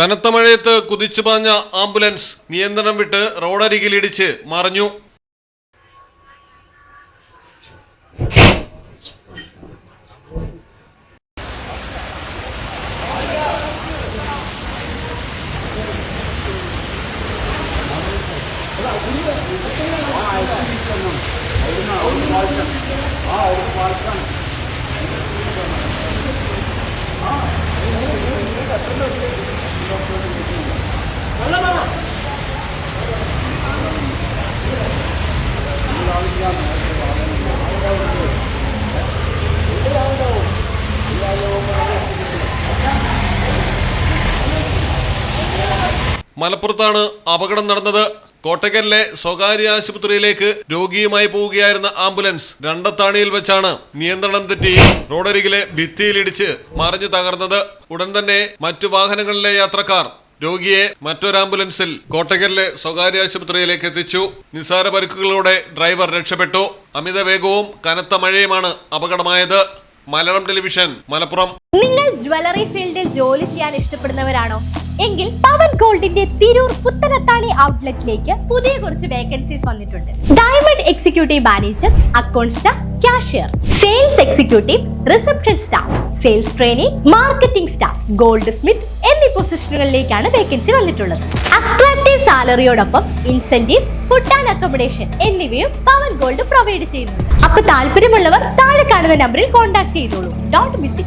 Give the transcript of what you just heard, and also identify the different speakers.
Speaker 1: കനത്ത മഴയത്ത് കുതിച്ചു പാഞ്ഞ ആംബുലൻസ് നിയന്ത്രണം വിട്ട് റോഡരികിലിടിച്ച് മറിഞ്ഞു മലപ്പുറത്താണ് അപകടം നടന്നത്. കോട്ടയ്ക്കലിലെ സ്വകാര്യ ആശുപത്രിയിലേക്ക് രോഗിയുമായി പോവുകയായിരുന്ന ആംബുലൻസ് രണ്ടത്താണിയിൽ വെച്ചാണ് നിയന്ത്രണം തെറ്റി റോഡരികിലെ ഭിത്തിയിലിടിച്ച് മറിഞ്ഞു തകർന്നത്. ഉടൻ തന്നെ മറ്റു വാഹനങ്ങളിലെ യാത്രക്കാർ രോഗിയെ മറ്റൊരു ആംബുലൻസിൽ കോട്ടക്കലിലെ സ്വകാര്യ ആശുപത്രിയിലേക്ക് എത്തിച്ചു. നിസ്സാര പരിക്കുകളോടെ ഡ്രൈവർ രക്ഷപ്പെട്ടു. അമിത വേഗവും കനത്ത മഴയുമാണ് അപകടമായത്. മലയാളം ടെലിവിഷൻ മലപ്പുറം.
Speaker 2: ജ്വല്ലറി ഫീൽഡിൽ ജോലി ചെയ്യാൻ ഇഷ്ടപ്പെടുന്നവരാണോ? എങ്കിൽ പവൻ ഗോൾഡിന്റെ തിരൂർ പുത്തനത്താണി ഔട്ട്ലെറ്റിലേക്ക് പുതിയ കുറച്ച് വേക്കൻസീസ് വന്നിട്ടുണ്ട്. Diamond executive manager account staff cashier. Sales executive reception staff sales training marketing staff gold smith എന്നീ പൊസിഷനുകളിലേക്കാണ് വേക്കൻസി വന്നിട്ടുള്ളത്. അട്രാക്റ്റീവ് സാലറിയോടൊപ്പം ഇൻസെന്റീവ് ഫുഡ് ആൻഡ് അക്കോമഡേഷൻ എന്നിവയും പവൻ ഗോൾഡ് പ്രൊവൈഡ് ചെയ്യുന്നുണ്ട്. അപ്പൊ താല്പര്യമുള്ളവർ താഴെ കാണുന്ന നമ്പറിൽ കോൺടാക്ട് ചെയ്തോളൂ. Dot miss